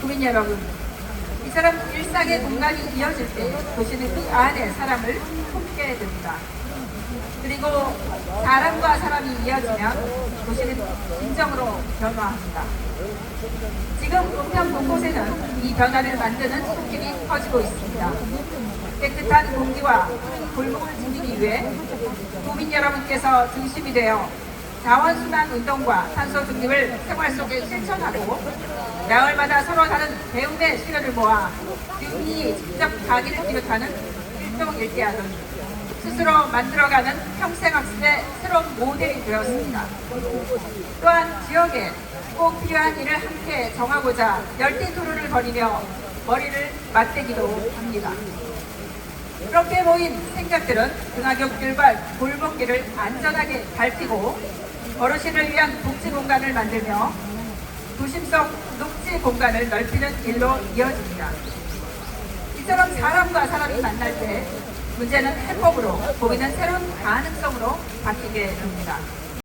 국민 여러분, 이처럼 일상의 공간이 이어질 때 도시는 그 안에 사람을 품게 됩니다. 그리고 사람과 사람이 이어지면 도시는 진정으로 변화합니다. 지금 동평 곳곳에는 이 변화를 만드는 손길이 퍼지고 있습니다. 깨끗한 공기와 골목을 지키기 위해 국민 여러분께서 중심이 되어 자원순환 운동과 탄소 중립을 생활 속에 실천하고 마을마다 서로 다른 배움의 시련을 모아 유민이 직접 가기를 비롯하는 일동일대하던 스스로 만들어가는 평생학습의 새로운 모델이 되었습니다. 또한 지역에 꼭 필요한 일을 함께 정하고자 열띤 토론을 벌이며 머리를 맞대기도 합니다. 그렇게 모인 생각들은 등하굣길과 골목길을 안전하게 밟히고 어르신을 위한 복지 공간을 만들며 도심성 녹지 공간을 넓히는 길로 이어집니다. 이처럼 사람과 사람이 만날 때 문제는 해법으로 보이는 새로운 가능성으로 바뀌게 됩니다.